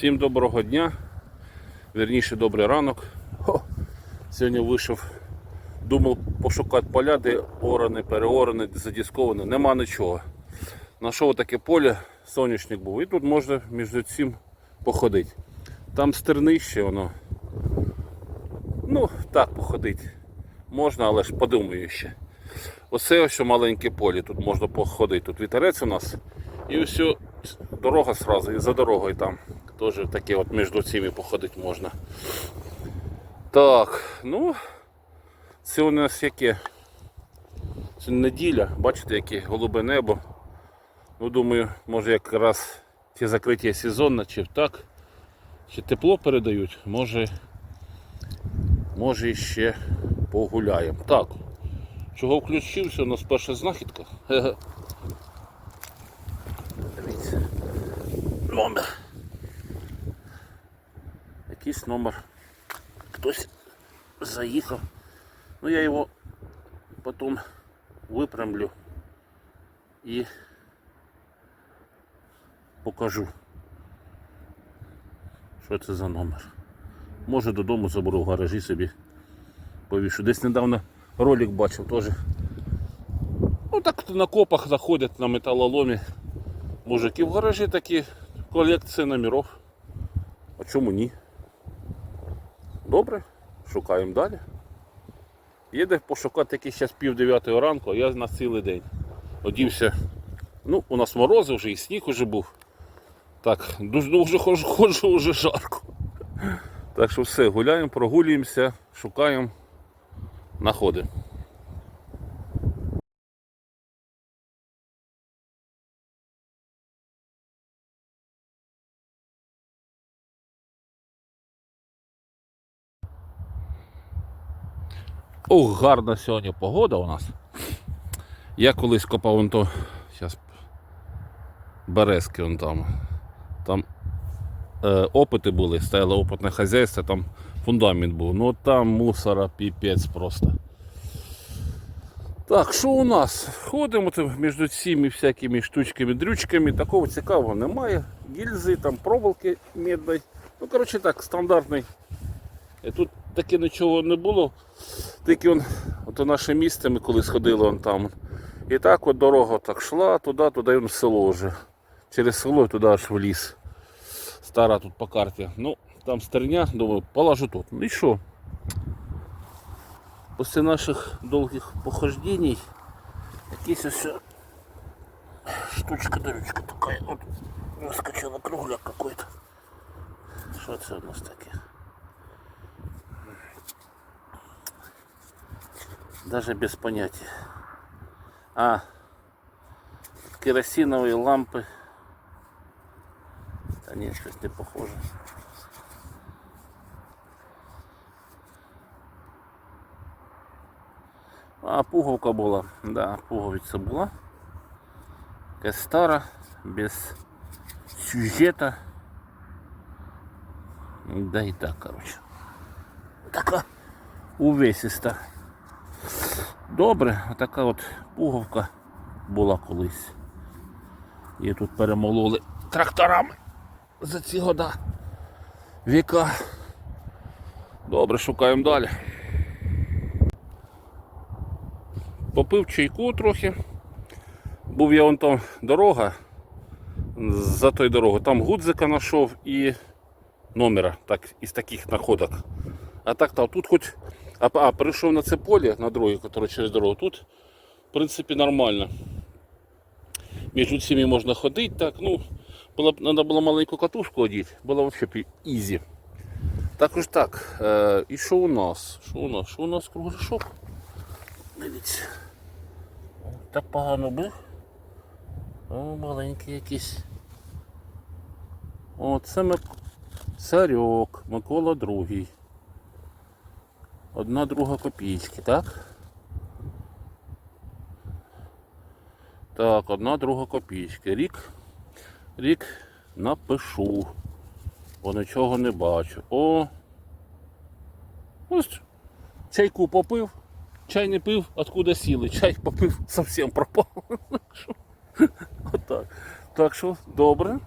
Всім доброго дня. Вірніше, добрий ранок. О, сьогодні вийшов, думав пошукати поля, де оране, переоране, де задісковане. Нема нічого. Знайшов таке поле, соняшник був. І тут можна між цим походити. Там стернище воно. Ну, так походити. Можна, але ж подумаю ще. Оце ось маленьке поле, тут можна походити. Тут вітерець у нас. І ось дорога сразу, і за дорогою там. Теж таке от між цими походити можна. Так, ну це у нас яке? Це неділя, бачите, яке голубе небо. Ну, думаю, може якраз ті закриття сезонно, чи так, чи тепло передають, може, може ще погуляємо. Так, чого включився, у нас перша знахідка. Дивіться. Номер. Якийсь номер. Хтось заїхав. Ну я його потім випрямлю і покажу. Що це за номер. Може додому заберу в гаражі собі повішу. Десь недавно ролик бачив теж. Ну так на копах заходять на металоломі. Мужики в гаражі такі колекції номерів. А чому ні? Добре, шукаємо далі. Їде пошукати якийсь час пів дев'ятої ранку, а я на цілий день. Одівся. Ну, у нас морози вже і сніг вже був. Так, дуже ну, вже ходжу вже жарко. Так що все, гуляємо, прогулюємося, шукаємо, знаходимо. Ох, гарна сьогодні погода у нас. Я колись копав вон то, зараз березки вон там. Там е, опити були, стояло опитне хазяйство, там фундамент був. Ну там мусора піпець просто. Так, що у нас? Ходимо там між цими всякими штучками, дрючками, такого цікавого немає. Гільзи, там проволоки медної. Ну, коротше так, стандартний. І тут таке нічого не було. Тільки он, от наше місце ми коли сходили он там. І так от дорога так йшла туди, туди в село вже. Через село туди аж в ліс. Стара тут по карті. Ну, там стерня, думаю, положу тут. Ну і що? Після наших довгих похождень якийсь ось штучка дорючка така. От наскочила кругляк какой-то. Що це у нас таке? Даже без понятия. А, керосиновые лампы. Да нет, что-то не похоже. А, пуговка була. Да, пуговиця була. Якась без сюжета. Да і так, короче. Така увесиста. Добре, така от пуговка була колись. Її тут перемололи тракторами за ці года віка. Добре, шукаємо далі. Попив чайку трохи. Був я вон там дорога. За тою дорогою. Там гудзика знайшов і номера так, із таких находок. А так там тут хоч а, а перейшов на це поле, на друге, яке через дорогу. Тут, в принципі, нормально. Між цими можна ходити, так, ну, було, треба було маленьку катушку одіти, було взагалі ізі. Також так. Е, і що у нас? Що у нас? Що у нас кругляшок? Дивіться. Так погано був. О, маленький якийсь. О, це Мик... Царьок, Микола другий. Одна друга копійки, так? Так, одна друга копійки. Рік. Рік напишу. Бо нічого не бачу. О! Ось чайку попив, чай не пив, откуда сіли. Чай попив, зовсім пропав. Отак. Так що, добре.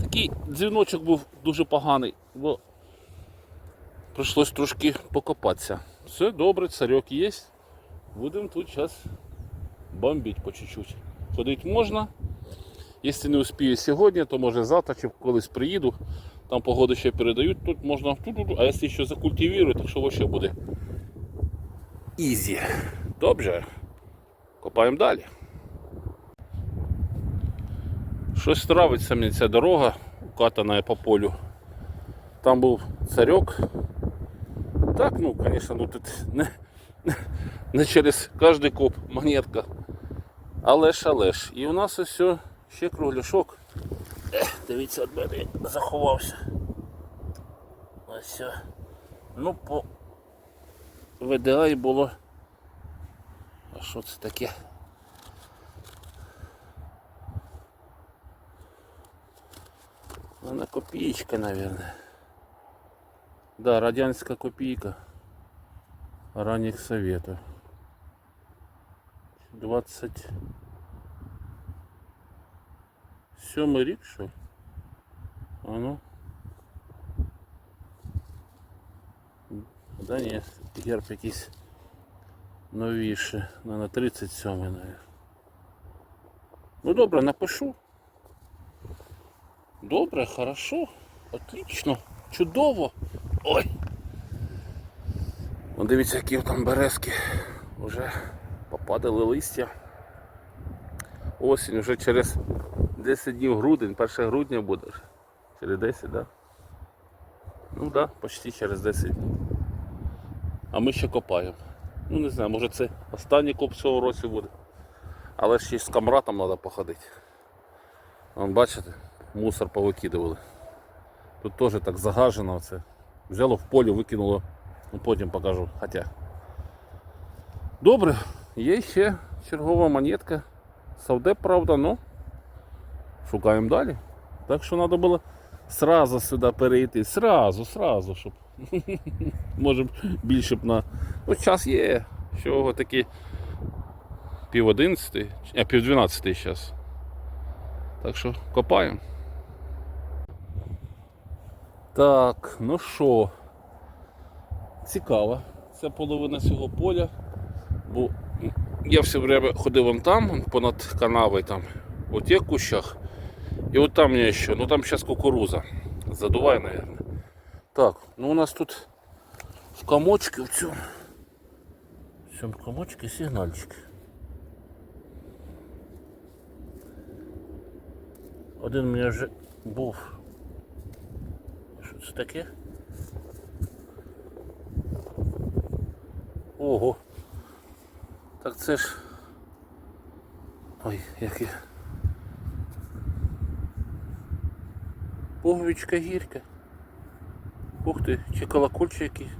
Такий дзвіночок був дуже поганий, бо прийшлось трошки покопатися. Все добре, царьок є. Будемо тут зараз бомбити по чуть-чуть. Ходити можна. Якщо не успію сьогодні, то може завтра чи колись приїду. Там погоду ще передають, тут можна ту-ту-ту, а якщо ще закультивірую, то що вообще буде ізі. Добре. Копаємо далі. Щось нравиться мені ця дорога, укатана по полю. Там був царьок. Так, ну, звісно, ну тут не, не, через кожний коп монетка. Але ж, але ж. І у нас ось все, ще кругляшок. Ех, дивіться, від мене заховався. Ось. Ну, по ВДА і було. А що це таке? Она копеечка, наверное. Да, радянська копійка ранних советов. 20 Сьомий рік, що? ли? А ну. Да ні, герб якийсь новіше. На 37 наверное. Ну добре, напишу. Добре, хорошо, отлично, чудово. Ой. Вон дивіться, які там березки вже попадали листя. Осінь вже через 10 днів грудень, 1 грудня буде. Через 10, да? Ну да, почти через 10 днів. А ми ще копаємо. Ну не знаю, може це останній коп цього році буде. Але ще з камратом треба походити. Вон бачите? мусор повикидували. Тут теж так загажено це. Взяло в полі, викинуло, ну потім покажу. Хоча. Добре, є ще чергова монетка. Савдеп, правда, ну шукаємо далі. Так що треба було сразу сюди перейти. Сразу, сразу, щоб може більше б на. Ну, час є. Що такі пів одинадцятий, а пів дванадцятий зараз. Так що копаємо. Так, ну що, цікаво. Це половина цього поля. Бо я все время ходив вон там, понад канавою там, у тих кущах. І от там мені ще, ну там зараз кукуруза. Задуває, наверное. Так, ну у нас тут в комочці в цьому. В цьому комочці сигнальчик. Один у мене вже був. Це таке? Ого. Так це ж. Ой, як я. Пуговичка гірка. Ух ти, чи колокольчик який.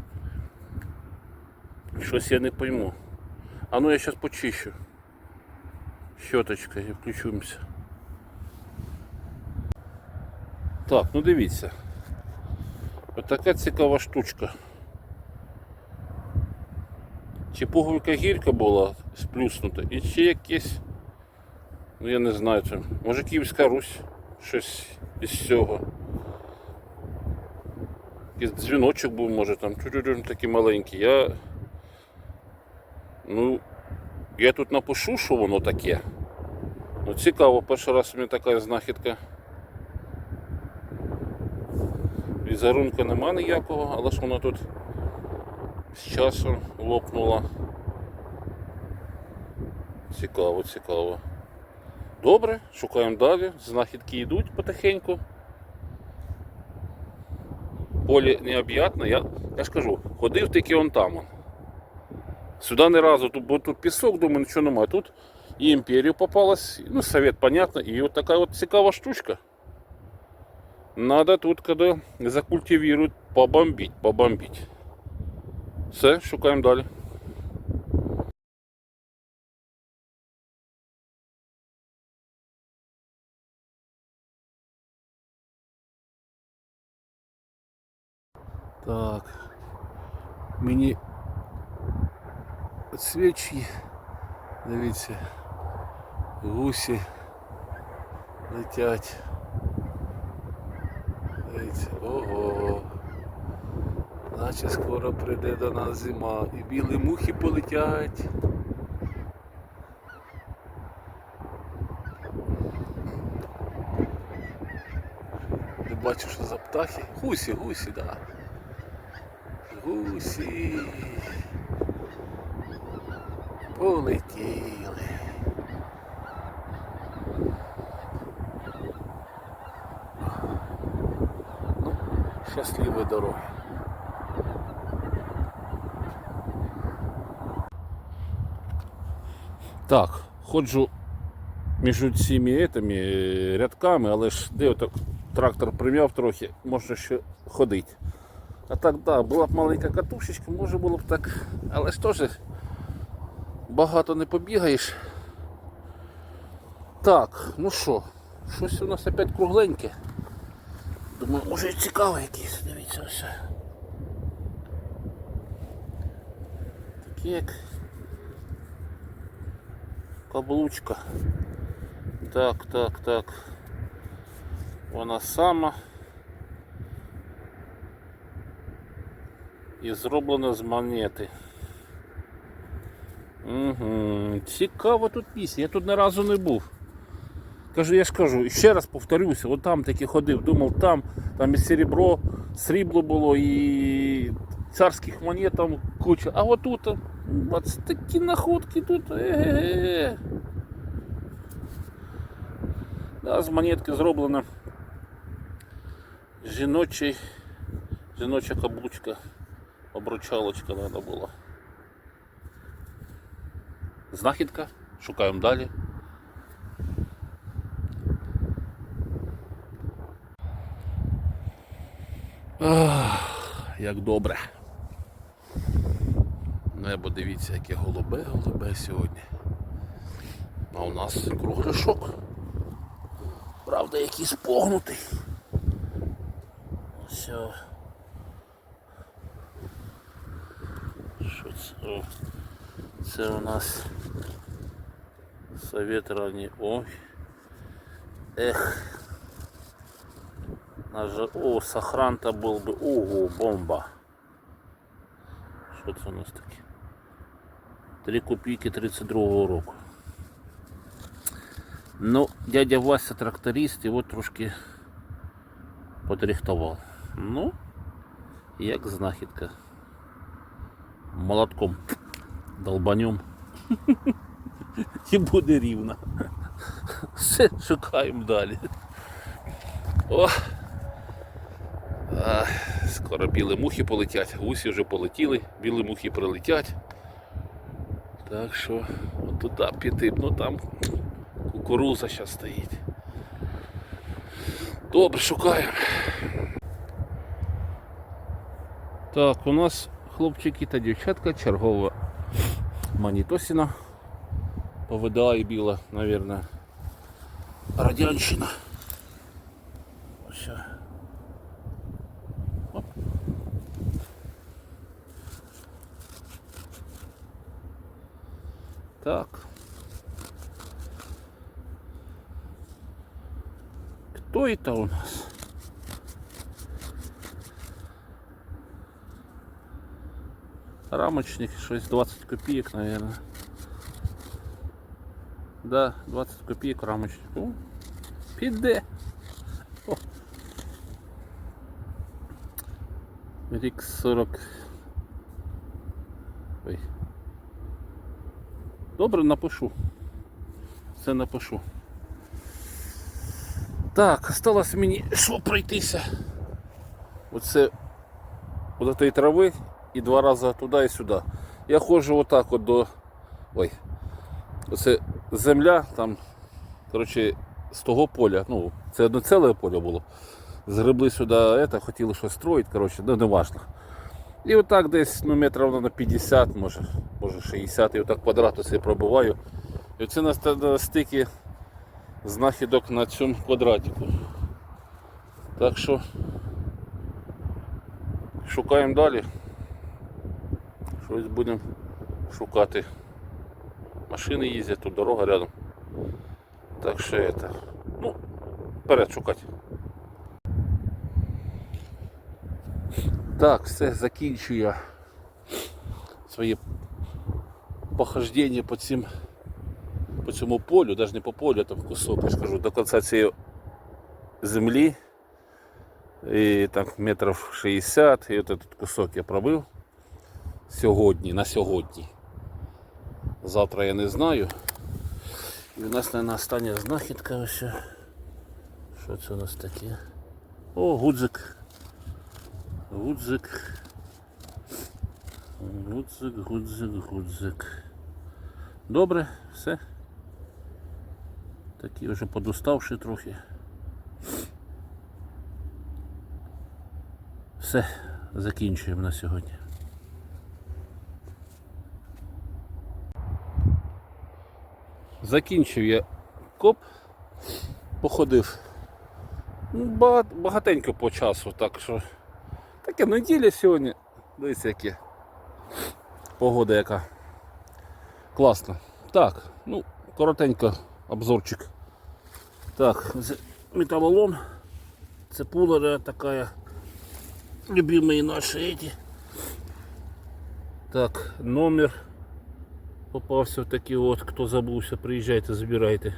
Щось я не пойму. А ну я зараз почищу. Щоточка, і включимося. Так, ну дивіться. Ось така цікава штучка. Чи пуговика гірка була сплюснута, і чи якесь, ну я не знаю, це, може Київська Русь, щось із цього. Якийсь дзвіночок був, може там тю-тю-тю, такий маленький. Я. Ну, я тут напишу, що воно таке. Ну цікаво, перший раз у мене така знахідка. Візерунку нема ніякого, але ж воно тут з часом лопнуло. Цікаво, цікаво. Добре, шукаємо далі. Знахідки йдуть потихеньку. Поле необ'ятне, я, я ж кажу, ходив тільки он там. Сюди не разу, бо тут пісок, думаю, нічого немає. Тут і імперію попалась, ну, совет, понятно, і от така от цікава штучка. Надо тут, когда закультивируют, побомбить, побомбить. Все, шукаємо далі. Так. Мені свічі. Дивіться. Гусі летять. Дивіться, ого. Наче скоро прийде до нас зима і білі мухи полетять. Не бачу, що за птахи. Гусі, гусі, так. Да. Гусі. Полетіли. Щасливої дороги. Так, ходжу між цими етими, е, рядками, але ж де отак трактор прим'яв трохи, можна ще ходити. А так, да, була б маленька катушечка, може було б так. Але ж теж багато не побігаєш. Так, ну що, щось у нас опять кругленьке. Думаю, може і цікаве якесь, дивіться ось. Таке як каблучка. Так, так, так. Вона сама. І зроблена з монети. Угу. Цікаво тут пісня. Я тут ні разу не був. Кажу, я ж кажу, ще раз повторюся, от там таки ходив, думав, там, там і серебро, срібло було, і царських монет там куча. А от тут от такі находки тут. Е-ге-ге. Да, з монетки зроблена жіночий, жіноча каблучка, обручалочка треба була. Знахідка, шукаємо далі. Ах, як добре. Небо дивіться, яке голубе, голубе сьогодні. А у нас кругляшок. Правда, якийсь погнутий. О. Що це? О, це у нас совет ранній. Ой. Ех. Нажа... О, сохран-то был бы. Ого, бомба. Що це у нас таке? 3 копійки 32-го року. Ну, дядя Вася тракторист його трошки подрихтував. Ну, як знахідка. Молотком долбанем. І буде рівно. Все, шукаємо далі. О! Скоро білі мухи полетять, гусі вже полетіли, білі мухи прилетять. Так що от туди піти, ну там кукуруза зараз стоїть. Добре, шукаємо. Так, у нас хлопчики та дівчатка, чергова манітосіна. Повидає біла, мабуть, радянщина. Ось. Оп. Так. Кто это у нас? Рамочник, щось 20 копеек, наверное. Да, 20 копеек рамочник. О, піде. О. Рік 40. Ой. Добре, напишу. Це напишу. Так, осталось мені що пройтися. Оце от цієї трави і два рази туди і сюди. Я ходжу отак от до. Ой. Оце земля там, коротше, з того поля, ну, це одне ціле поле було. Згребли сюди, это, хотіли щось строїти, коротше, ну не важно. І отак десь ну, метрів на 50, може, може 60, і отак квадрат оцей пробиваю. І оце на стикі знахідок на цьому квадратику. Так що шукаємо далі. Щось будемо шукати. Машини їздять, тут дорога рядом. Так що это. Ну, вперед шукати. Так, все, закінчую я своє похождення по цим по цьому полю, навіть не по полю, а там кусок, я ж кажу, до кінця цієї землі. І так метрів 60, і от этот кусок я пробив сьогодні, на сьогодні. Завтра я не знаю. І у нас, мабуть, остання знахідка ось. Що це у нас таке? О, гудзик. Гудзик. Гудзик, гудзик, гудзик. Добре, все. Такий вже подуставший трохи. Все, закінчуємо на сьогодні. Закінчив я коп, походив. Ну, багатенько по часу, так що таке неділя сьогодні. Дивіться, яке. Погода яка. Класно. Так, ну, коротенько обзорчик. Так, з- металлолом. Це пулера така. Любимые наши эти. Так, номер попався в такий от, хто забувся, приїжджайте, забирайте.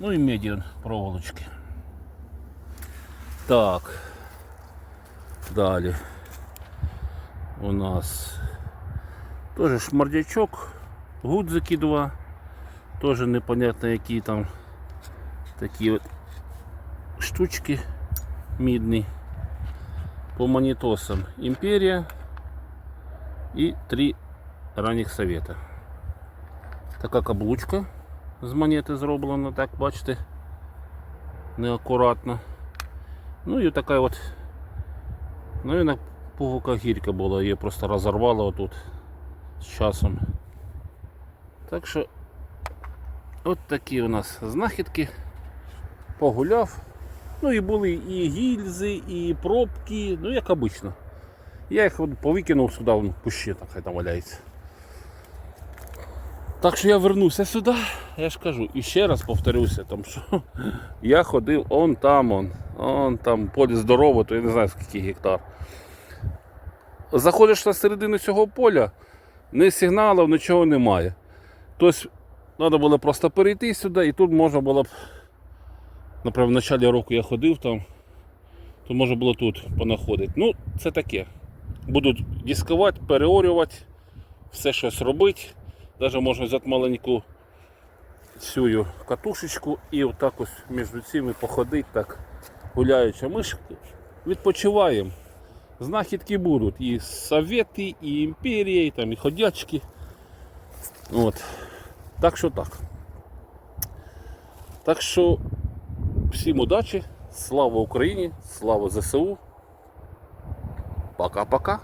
Ну і медіан проволочки. Так. Далі. У нас теж шмардячок, гудзики два. Теж непонятно які там такі от штучки мідні. По монетосам Імперія і три ранніх совета. Така каблучка з монети зроблена, так бачите, неакуратно. Ну і така от, навіть пуговка гірка була, її просто розорвало отут з часом. Так що от такі у нас знахідки. Погуляв. Ну і були і гільзи, і пробки, ну як обично. Я їх от повикинув сюди, в кущі так хай там валяється. Так що я вернуся сюди, я ж кажу, і ще раз повторюся, там що я ходив он там, он, он там поле здорове, то я не знаю скільки гектар. Заходиш на середину цього поля, ні сигналів, нічого немає. Тобто треба було просто перейти сюди і тут можна було б, наприклад, в початку року я ходив там, то можна було тут понаходити. Ну, це таке. Будуть дискувати, переорювати, все щось робити. Навіть можна взяти маленьку цю катушечку і отак ось між цими походити, так гуляючи. Ми ж відпочиваємо. Знахідки будуть. І совєти, і імперії, і, там, і ходячки. От. Так що так. Так що всім удачі, слава Україні, слава ЗСУ. Пока-пока.